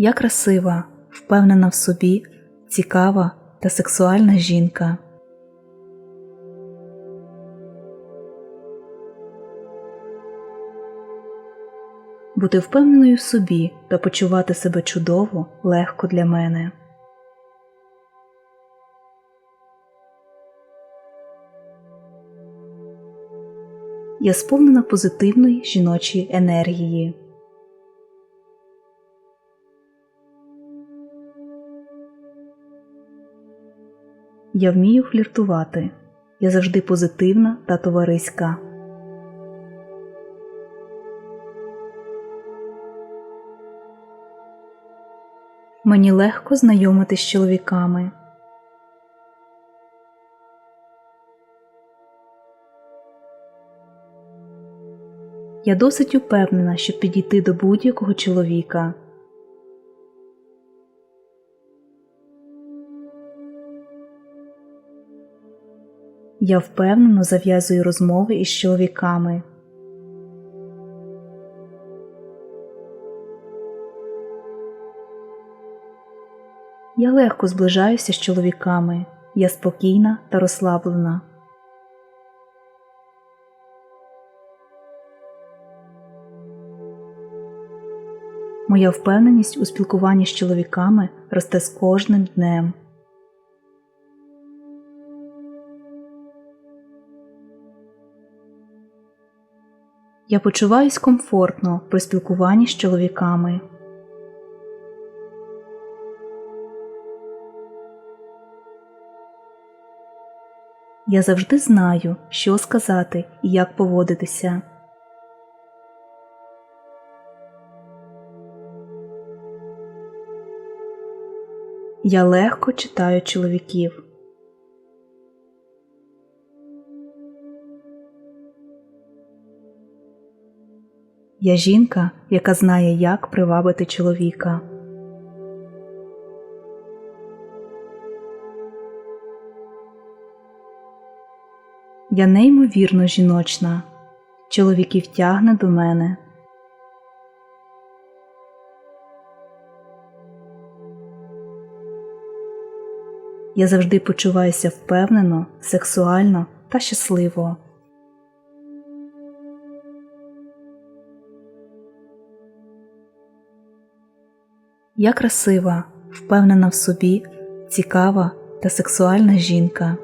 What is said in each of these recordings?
Я красива, впевнена в собі, цікава та сексуальна жінка. Бути впевненою в собі та почувати себе чудово легко для мене. Я сповнена позитивної жіночої енергії. Я вмію фліртувати. Я завжди позитивна та товариська. Мені легко знайомитись з чоловіками. Я досить упевнена, щоб підійти до будь-якого чоловіка. Я впевнено зав'язую розмови із чоловіками. Я легко зближаюся з чоловіками. Я спокійна та розслаблена. Моя впевненість у спілкуванні з чоловіками росте з кожним днем. Я почуваюсь комфортно при спілкуванні з чоловіками. Я завжди знаю, що сказати і як поводитися. Я легко читаю чоловіків. Я жінка, яка знає, як привабити чоловіка. Я неймовірно жіночна. Чоловіків тягне до мене. Я завжди почуваюся впевнено, сексуально та щасливо. Я красива, впевнена в собі, цікава та сексуальна жінка.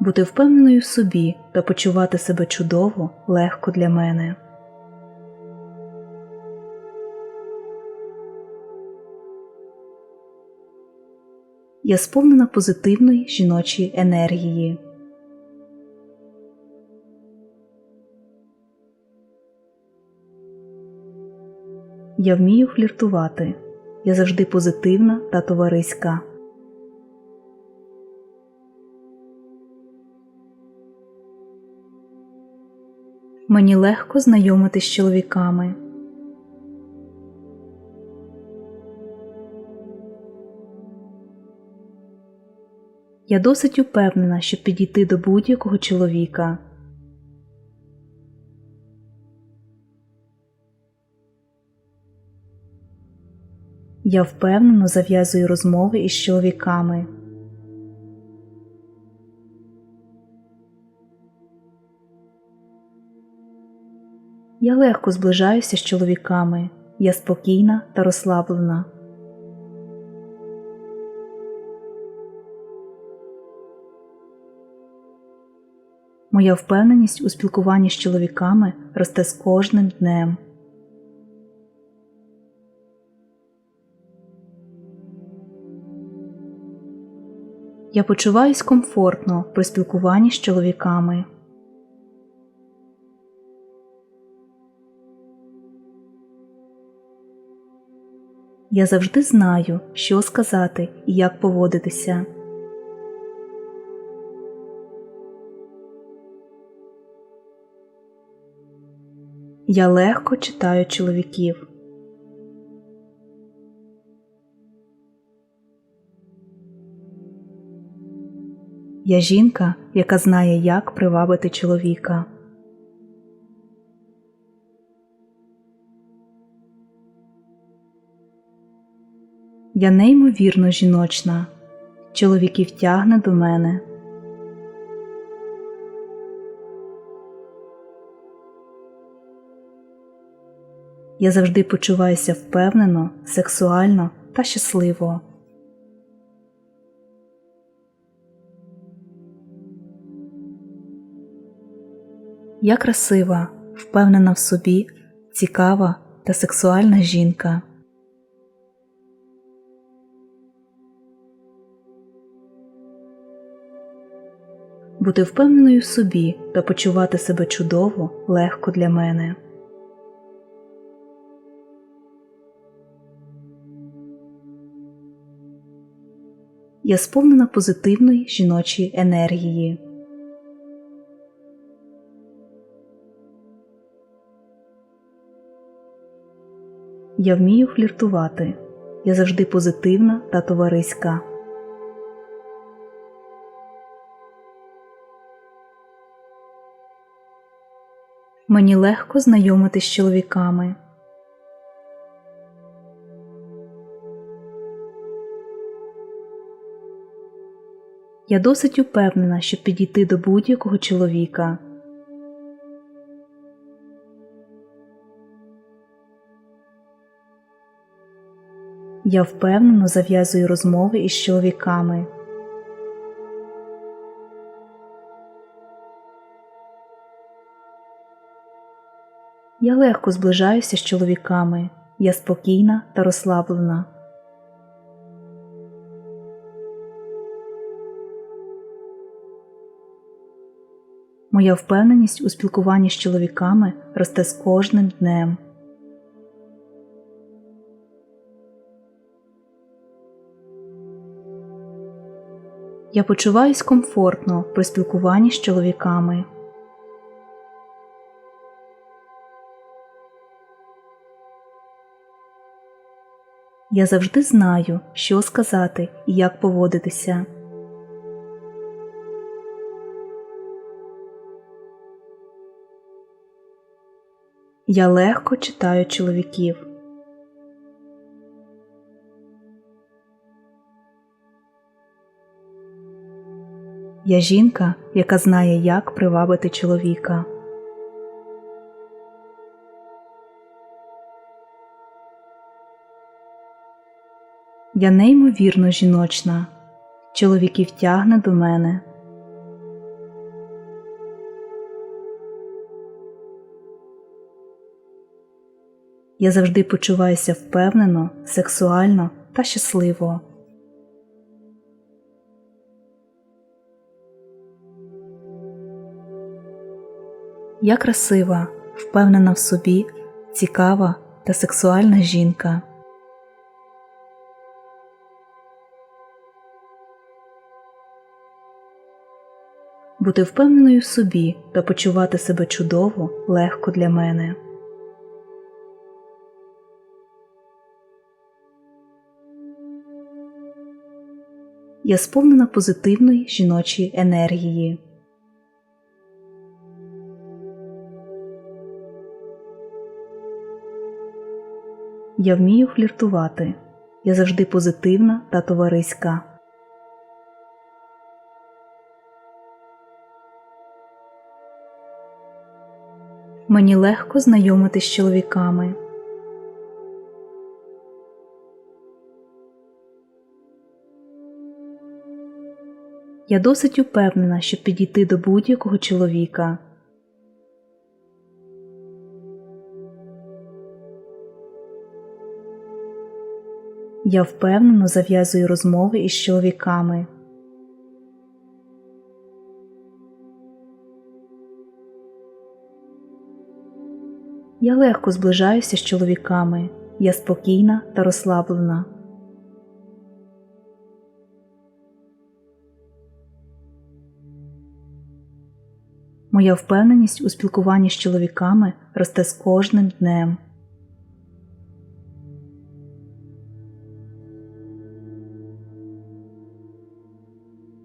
Бути впевненою в собі та почувати себе чудово легко для мене. Я сповнена позитивної жіночої енергії. Я вмію фліртувати. Я завжди позитивна та товариська. Мені легко знайомитись з чоловіками. Я досить упевнена, щоб підійти до будь-якого чоловіка. Я впевнено зав'язую розмови із чоловіками. Я легко зближаюся з чоловіками. Я спокійна та розслаблена. Моя впевненість у спілкуванні з чоловіками росте з кожним днем. Я почуваюсь комфортно при спілкуванні з чоловіками. Я завжди знаю, що сказати і як поводитися. Я легко читаю чоловіків. Я жінка, яка знає, як привабити чоловіка. Я неймовірно жіночна, чоловіків тягне до мене. Я завжди почуваюся впевнено, сексуально та щасливо. Я красива, впевнена в собі, цікава та сексуальна жінка. Бути впевненою в собі та почувати себе чудово легко для мене. Я сповнена позитивної жіночої енергії. Я вмію фліртувати. Я завжди позитивна та товариська. Мені легко знайомитись з чоловіками. Я досить упевнена, щоб підійти до будь-якого чоловіка. Я впевнено зав'язую розмови із чоловіками. Я легко зближаюся з чоловіками. Я спокійна та розслаблена. Моя впевненість у спілкуванні з чоловіками росте з кожним днем. Я почуваюсь комфортно при спілкуванні з чоловіками. Я завжди знаю, що сказати і як поводитися. Я легко читаю чоловіків. Я жінка, яка знає, як привабити чоловіка. Я неймовірно жіночна. Чоловіків тягне до мене. Я завжди почуваюся впевнено, сексуально та щасливо. Я красива, впевнена в собі, цікава та сексуальна жінка. Бути впевненою в собі та почувати себе чудово легко для мене. Я сповнена позитивної жіночої енергії. Я вмію фліртувати. Я завжди позитивна та товариська. Мені легко знайомитись з чоловіками. Я досить упевнена, щоб підійти до будь-якого чоловіка. Я впевнено зав'язую розмови із чоловіками. Я легко зближаюся з чоловіками. Я спокійна та розслаблена. Моя впевненість у спілкуванні з чоловіками росте з кожним днем.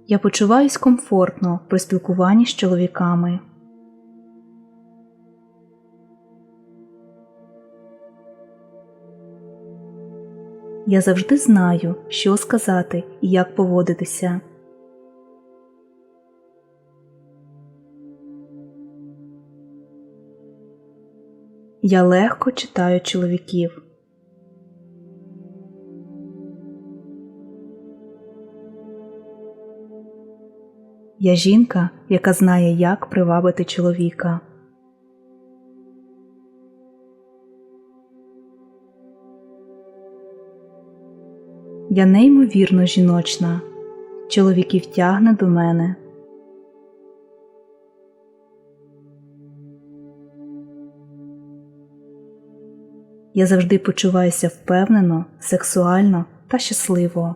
Я почуваюсь комфортно при спілкуванні з чоловіками. Я завжди знаю, що сказати і як поводитися. Я легко читаю чоловіків. Я жінка, яка знає, як привабити чоловіка. Я неймовірно жіночна. Чоловіків тягне до мене. Я завжди почуваюся впевнено, сексуально та щасливо.